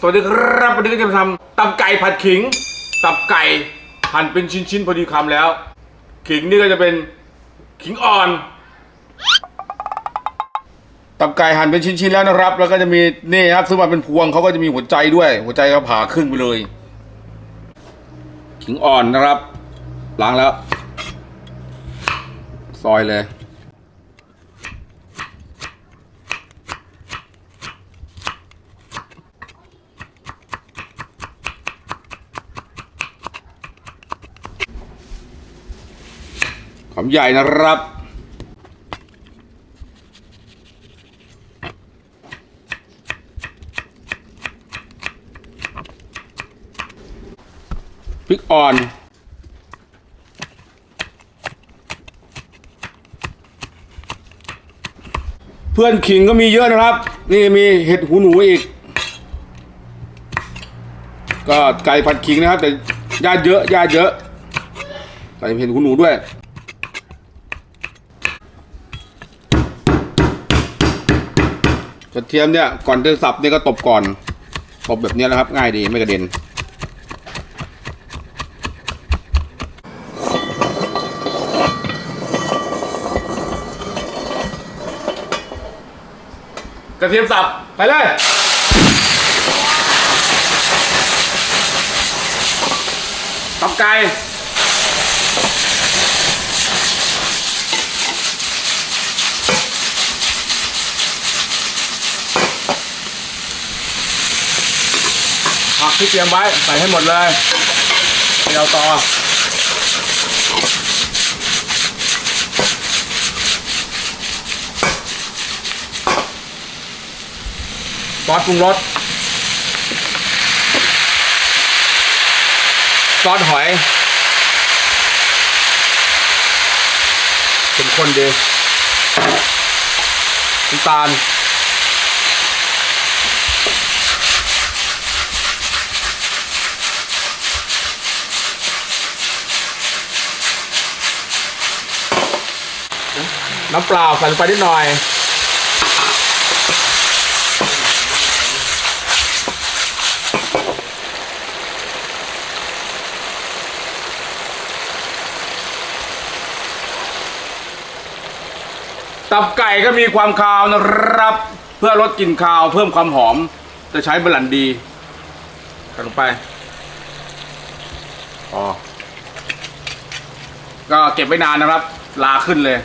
สวัสดีครับวันนี้ก็จะมาทำตับไก่ผัดขิง ตับไก่หั่นเป็นชิ้นๆพอดีคำแล้ว ขิงนี่ก็จะเป็นขิงอ่อน ตับไก่หั่นเป็นชิ้นๆแล้วนะครับ แล้วก็จะมีนี่ครับซื้อมาเป็นพวงเขาก็จะมีหัวใจด้วย หัวใจก็ผ่าครึ่งไปเลย ขิงอ่อนนะครับล้างแล้ว ซอยเลย หอมใหญ่นะครับ พริกอ่อน เพื่อนขิงก็มีเยอะนะครับ นี่มีเห็ดหูหนูอีก ก็ไก่ผัดขิงนะครับ แต่ญาติเยอะญาติเยอะใส่เห็ดหูหนูด้วย ระเทียมเนี่ยก่อนจะสับเนี่ยก็ตบก่อนตบแบบนี้นะครับ ง่ายดีไม่กระเด็นกระเทียมสับไปเลยตับไก่ ผักที่เตรียมไว้ใส่ให้หมดเลยเดี๋ยวต่อซอสปรุงรสซอสหอยเป็นคนดีน้ำตาล น้ำเปล่าใส่ลงไปนิดหน่อย ตับไก่ก็มีความคาวนะครับ เพื่อลดกลิ่นคาวเพิ่มความหอม จะใช้บรันดีใส่ลงไปพอก็เก็บไว้นานนะครับ ลาขึ้นเลย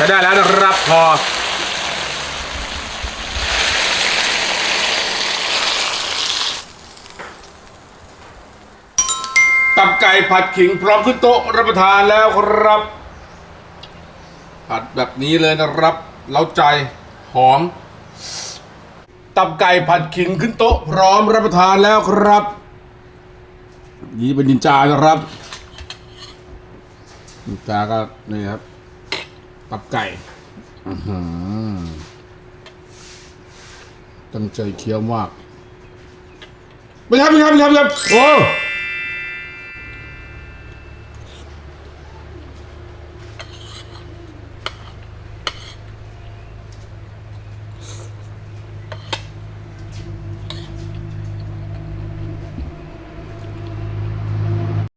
ใช้ได้แล้วนะครับพอตับไก่ผัดขิงพร้อมขึ้นโต๊ะรับประทานแล้วครับ ผัดแบบนี้เลยนะครับ เล้าใจหอม ตับไก่ผัดขิงขึ้นโต๊ะพร้อมรับประทานแล้วครับ นี่เป็นนินจานะครับนินจาก็นี่ครับ ตับไก่อื้อหือตั้งใจเคี้ยวมากไม่ครับไม่ครับไม่ครับไม่ครับโอ้